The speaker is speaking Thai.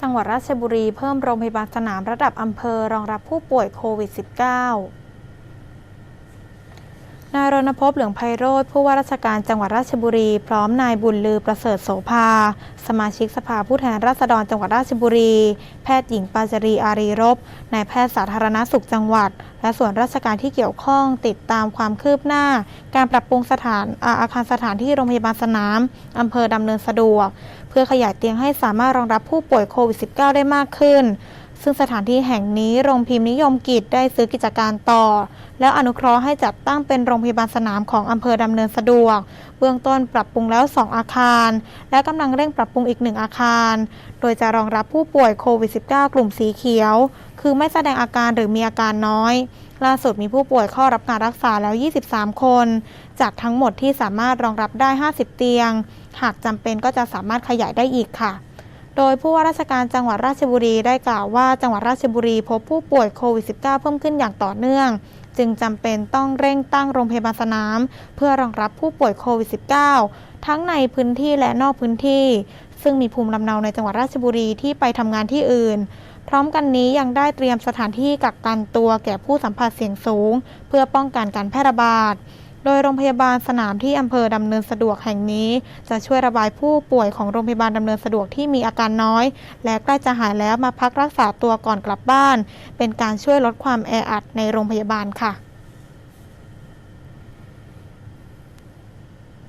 จังหวัดราชบุรีเพิ่มโรงพยาบาลสนามระดับอำเภอรองรับผู้ป่วยโควิด -19 นายรณพบเหลืองไพโรธผู้ว่าราชการจังหวัดราชบุรี พร้อมนายบุญลือประเสริฐโสภา สมาชิกสภาผู้แทนราษฎรจังหวัดราชบุรี แพทย์หญิงปาจรีอารีรบนายแพทย์สาธารณสุขจังหวัด และส่วนราชการที่เกี่ยวข้องติดตามความคืบหน้า การปรับปรุงสถานอาอาคารสถานที่โรงพยาบาลสนามอำเภอดำเนินสะดวก เพื่อขยายเตียงให้สามารถรองรับผู้ป่วยโควิด -19 ได้มากขึ้น ซึ่งสถานที่แห่งนี้โรงพิมพ์นิยมกิจได้ซื้อกิจการต่อ แล้วอนุเคราะห์ให้จัดตั้งเป็นโรงพยาบาลสนามของอำเภอดำเนินสะดวก เบื้องต้นปรับปรุงแล้ว 2 อาคาร และกำลังเร่งปรับปรุงอีก 1 อาคาร โดยจะรองรับผู้ป่วยโควิด -19 กลุ่มสีเขียว คือไม่แสดงอาการหรือมีอาการน้อยล่าสุดมีผู้ป่วยเข้ารับการรักษาแล้ว 23 คน จากทั้งหมดที่สามารถรองรับได้ 50 เตียง หากจำเป็นก็จะสามารถขยายได้อีกค่ะ โดยผู้ว่าราชการจังหวัดราชบุรีได้กล่าวว่าจังหวัดราชบุรีพบผู้ป่วยโควิด -19 เพิ่มขึ้นอย่างต่อเนื่อง จึงจำเป็นต้องเร่งตั้งโรงพยาบาลสนาม เพื่อรองรับผู้ป่วยโควิด -19 ทั้งในพื้นที่และนอกพื้นที่ ซึ่งมีภูมิลำเนาในจังหวัดราชบุรีที่ไปทำงานที่อื่น พร้อมกันนี้ยังได้เตรียมสถานที่กักกันตัวแก่ผู้สัมผัสเสี่ยงสูง เพื่อป้องกันการแพร่ระบาด ดยโรงพยาบาลสนามที่อำเภอดำเนินสะดวกแห่งนี้ จะช่วยระบายผู้ป่วยของโรงพยาบาลดำเนินสะดวกที่มีอาการน้อย และใกล้จะหายแล้วมาพักรักษาตัวก่อนกลับบ้าน เป็นการช่วยลดความแออัดในโรงพยาบาลค่ะ